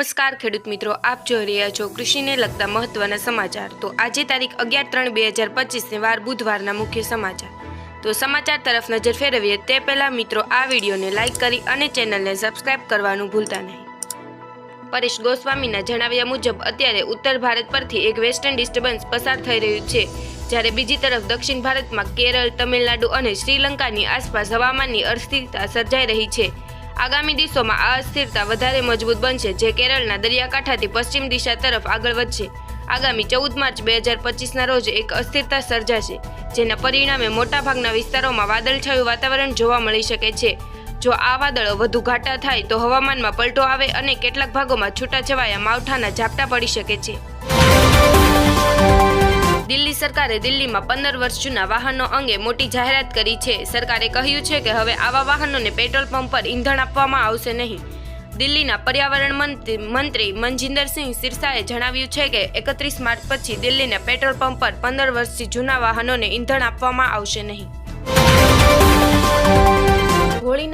નમસ્કાર, ખેડૂત મિત્રો. આપ જોઈ રહ્યા છો કૃષિને લગતા મહત્વના સમાચાર. તો આજે તારીખ અગિયાર ત્રણ બે હજાર પચીસને વાર બુધવારના મુખ્ય સમાચાર. તો સમાચાર તરફ નજર ફેરવીએ તે પહેલાં મિત્રો, આ વિડીયોને લાઇક કરી અને ચેનલને સબસ્ક્રાઇબ કરવાનું ભૂલતા નહીં. પરેશ ગોસ્વામીના જણાવ્યા મુજબ, અત્યારે ઉત્તર ભારત પરથી એક વેસ્ટર્ન ડિસ્ટર્બન્સ પસાર થઈ રહ્યું છે, જ્યારે બીજી તરફ દક્ષિણ ભારતમાં કેરળ, તમિલનાડુ અને શ્રીલંકાની આસપાસ હવામાનની અસ્થિરતા સર્જાઈ રહી છે. આગામી દિવસોમાં આ અસ્થિરતા વધારે મજબૂત બનશે, જે કેરળના દરિયાકાંઠાથી પશ્ચિમ દિશા તરફ આગળ વધશે. આગામી ચૌદ માર્ચ બે હજાર પચીસના રોજ એક અસ્થિરતા સર્જાશે, જેના પરિણામે મોટાભાગના વિસ્તારોમાં વાદળછાયું વાતાવરણ જોવા મળી શકે છે. જો આ વાદળો વધુ ઘાટા થાય, તો હવામાનમાં પલટો આવે અને કેટલાક ભાગોમાં છૂટાછવાયા માવઠાના ઝાપટા પડી શકે છે. દિલ્હી સરકારે દિલ્હીમાં પંદર વર્ષ જૂના વાહનો અંગે મોટી જાહેરાત કરી છે. સરકારે કહ્યું છે કે હવે આવા વાહનોને પેટ્રોલ પંપ પર ઈંધણ આપવામાં આવશે નહીં. દિલ્હીના પર્યાવરણ મંત્રી મંત્રી મનજિંદરસિંહ સિરસાએ જણાવ્યું છે કે એકત્રીસ માર્ચ પછી દિલ્હીના પેટ્રોલ પંપ પર પંદર વર્ષથી જૂના વાહનોને ઈંધણ આપવામાં આવશે નહીં.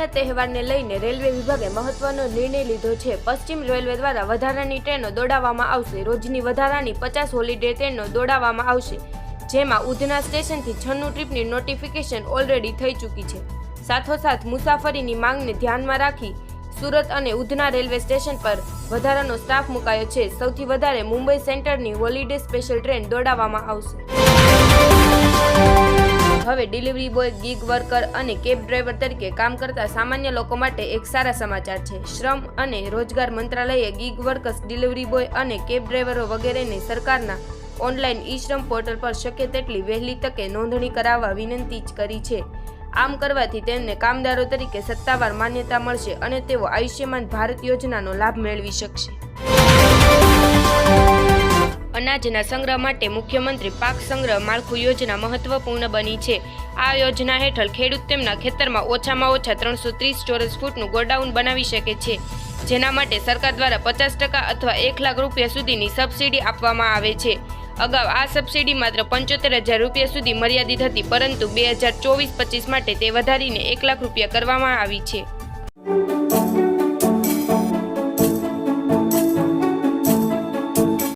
હોળીના તહેવારને લઈને રેલવે વિભાગે મહત્વનો નિર્ણય લીધો છે. પશ્ચિમ રેલવે દ્વારા વધારાની ટ્રેનો દોડાવવામાં આવશે. રોજની વધારાની પચાસ હોલીડે ટ્રેનો દોડાવવામાં આવશે, જેમાં ઉધના સ્ટેશનથી છન્નું ટ્રીપની નોટિફિકેશન ઓલરેડી થઈ ચૂકી છે. સાથોસાથ મુસાફરીની માંગને ધ્યાનમાં રાખી સુરત અને ઉધના રેલવે સ્ટેશન પર વધારાનો સ્ટાફ મુકાયો છે. સૌથી વધારે મુંબઈ સેન્ટરની હોલીડે સ્પેશિયલ ટ્રેન દોડાવવામાં આવશે. હવે ડિલિવરી બોય ગીગ વર્કર અને કેબ ડ્રાઈવર તરીકે કામ કરતા સામાન્ય લોકો માટે એક સારા સમાચાર છે. શ્રમ અને રોજગાર મંત્રાલયે ગીગ વર્કર્સ ડિલિવરી બોય અને કેબ ડ્રાઈવરો વગેરેને સરકારના ઓનલાઈન ઈ શ્રમ પોર્ટલ પર શક્ય તેટલી વહેલી તકે નોંધણી કરાવવા વિનંતી જ કરી છે. આમ કરવાથી તેમને કામદારો તરીકે સત્તાવાર માન્યતા મળશે અને તેઓ આયુષ્યમાન ભારત યોજનાનો લાભ મેળવી શકશે. અનાજના સંગ્રહ માટે મુખ્યમંત્રી પાક સંગ્રહ માળખું યોજના મહત્વપૂર્ણ બની છે. આ યોજના હેઠળ ખેડૂત તેમના ખેતરમાં ઓછામાં ઓછા ત્રણસો ત્રીસ ચોરસ ફૂટનું ગોડાઉન બનાવી શકે છે, જેના માટે સરકાર દ્વારા પચાસ ટકા અથવા એક લાખ રૂપિયા સુધીની સબસિડી આપવામાં આવે છે. અગાઉ આ સબસિડી માત્ર પંચોતેર હજાર રૂપિયા સુધી મર્યાદિત હતી, પરંતુ બે હજાર ચોવીસ પચીસ માટે તે વધારીને એક લાખ રૂપિયા કરવામાં આવી છે.